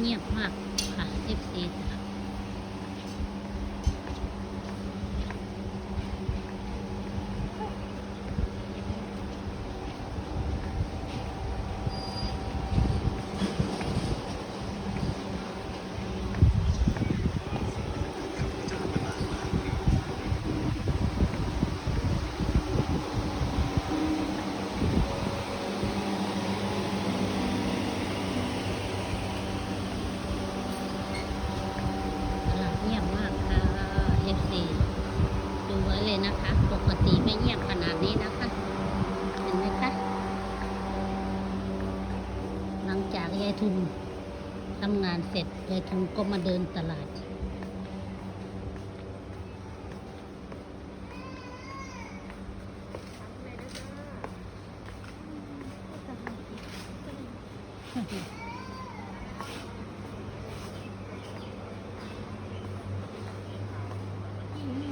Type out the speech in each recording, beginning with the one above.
เงียบมากค่ะเอฟซีจ้ะ ตลาดเงียบมากค่ะ FC ดูไว้เลยนะคะ ปกติไม่เงียบขนาดนี้นะคะ เห็นไหมคะ หลังจากยายทุนทำงานเสร็จยายทุนก็มาเดินตลาดห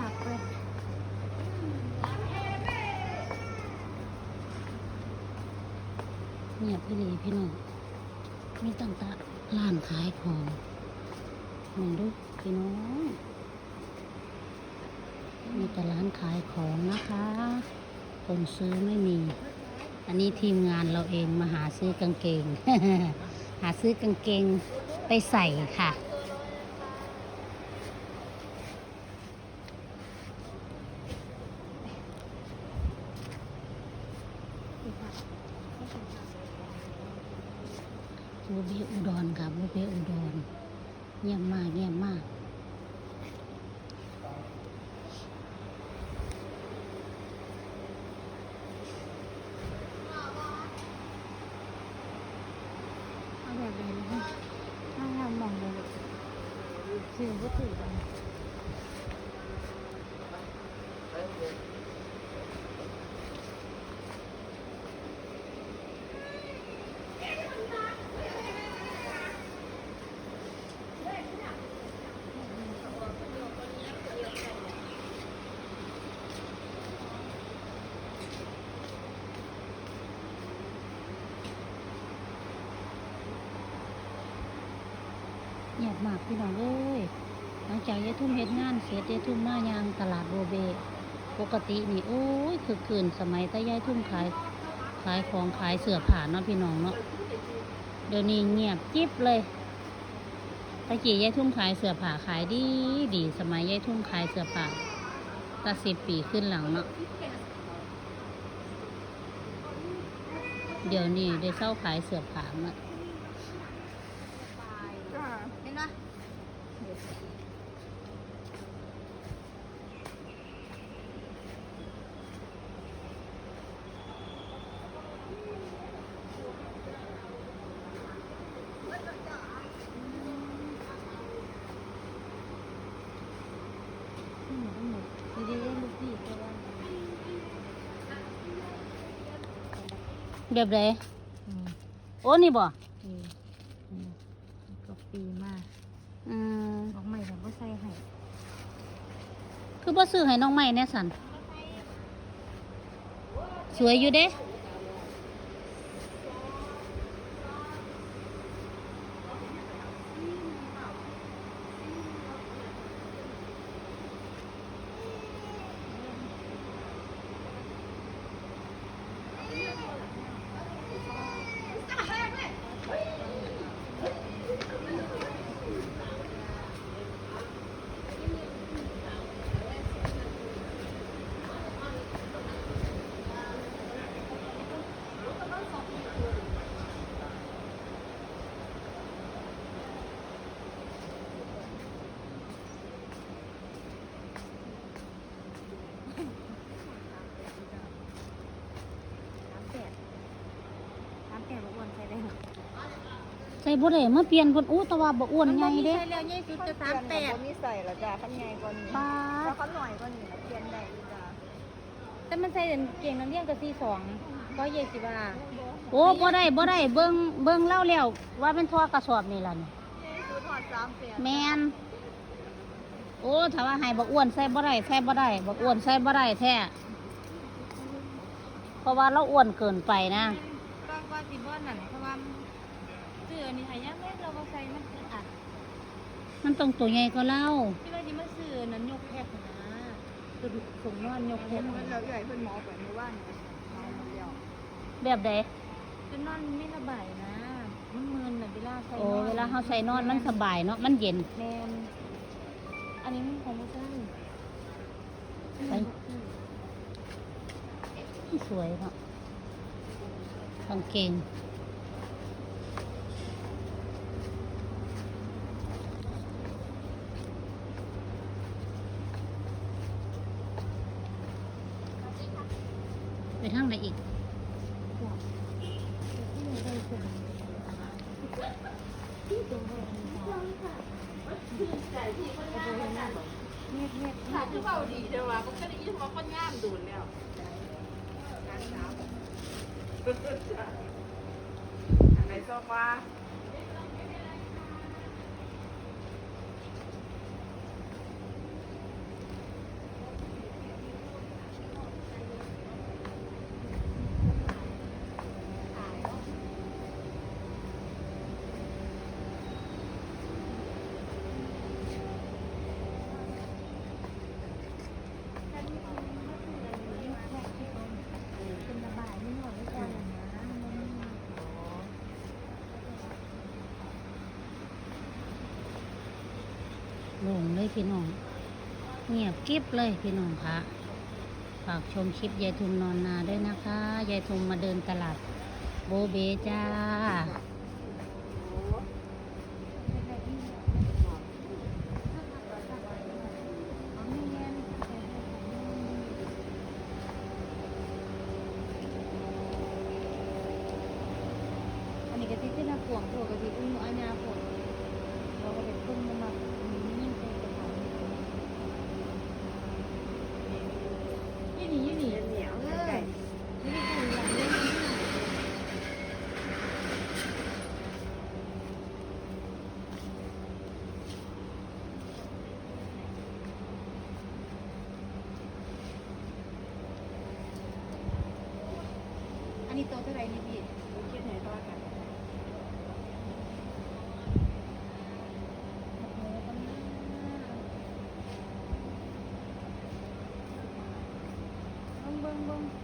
นักเลยเงียบพี่ลีพี่น้องมีตั้งแต่ร้านขายของ มองดูพี่น้องมีแต่ร้านขายของนะคะ คนซื้อไม่มี อันนี้ทีมงานเราเองมาหาซื้อกางเกง หาซื้อกางเกงไปใส่ค่ะ บูเบอุดรค่ะบูเบอุดร เยี่ยมมากเยี่ยมมากเอาแบบนี้นะคะถ้าทำมองเลยสื่อก็ถือกัน มากพี่น้องเอ้ยหลังจากยายทุ่มเฮ็ดงานเสร็จยายทุ่มมายางตลาดโบเบ ปกตินี่โอ้ยคือคืนสมัยต่ยายทุ่มขายขายของขายเสื้อผ้าเนาะพี่น้องเนาะเดี๋ยวนี้เงียบจิ๊บเลยตะกี้ยายทุ่มขายเสื้อผ้าขายดีดีสมัยยายทุ่มขายเสื้อผ้าตั้งสิบปีขึ้นหลังเนาะเดี๋ยวนี้ได้เศร้าขายเสื้อผ้ามา เห็นปะ ดีๆลูกพี่ก็ว่า แบบไหนโอ้นี่บ่นี่ก็ปีมากอืมออกใหม่แบบว่าใส่ให้คือบ่ซื้อให้น้องใหม่แน่สันสวยอยู่เด้ สามแปดสามแปดบ่อ้วนใส่ได้หรอ ใส่ บ่ได้มาเปลี่ยนเพิ่นอู้แต่ว่าบ่อ้วนใหญ่เด้ใส่แล้วใหญ่สุดจะสามแปดมีใส่ละจ้าขั้นใหญ่กว่านี้ปาแล้ดวขั้นหน่อยกว่านี้นะเปลี่ยนได้อยู่จ้าแต่มันใส่เก่งน้ำเลี้ยงกับสี่สองก็เยสิบาโอ้บ่ได้บ่ได้เบิ่งเบิ่งเล่าแล้วว่าเป็นทอกระสอบนี่ล่ะนี่คือถอดสามแปดแม่นโอ้ถ้าว่าให้บ่อ้วนใส่บ่ได้ใส่บ่ได้บ่อ้วนใส่บ่ได้แท้เพราะว่าเราอ้วนเกินไปนะก็ก็สิบ่นั่นเพราะว่า ซื้ซื้ออันนี้หายากแม่เราก็ใส่มันคืออัดมันต้องตัวใหญ่ก็เล่าที่ว่าที่มาซื้อนั้นยกแพ็คนะคือถุงนอนยกเห็แพ็นคมันเราใหญ่เพิ่นหมอไปเมื่อวานเนี่ยเมาหมดแล้วแบบใดคือนอนไม่ระบายนะ มันมึนน่ะเวลาใส่โอ้เวลาเขาใส่นอนมันสบายเนาะมันเย็น แมนอันนี้มันของไม่ใช่ไป สวยเนาะกางเกง ไปทางไหนอีกเงียบเงียบถ้าคือเบาดีเด้อว่ามันก็ได้ยินว่าคนงามดูนแล้วการสาวอันไหนชอบว่า เป็นระบายไม่หน่อยไม่ก่อนนะ ลงเลยพี่น้อง เงียบกริบเลยพี่น้องคะฝากชมคลิปยายทุมนอนนาด้วยนะคะยายทุมมาเดินตลาด โบเบจ้าอันนี้กะทิที่น่าปวงตัวกะทิอุ้งอัญญาปวงเราก็เป็นตุ้มมานี่เป็นกระถางยี่ นี่ยี่นี่เหนียวไก่นี่คือหลังเล่นอันนี้โตเท่าไหร่นี่พี่คิดไหนต่อกัน Thank you.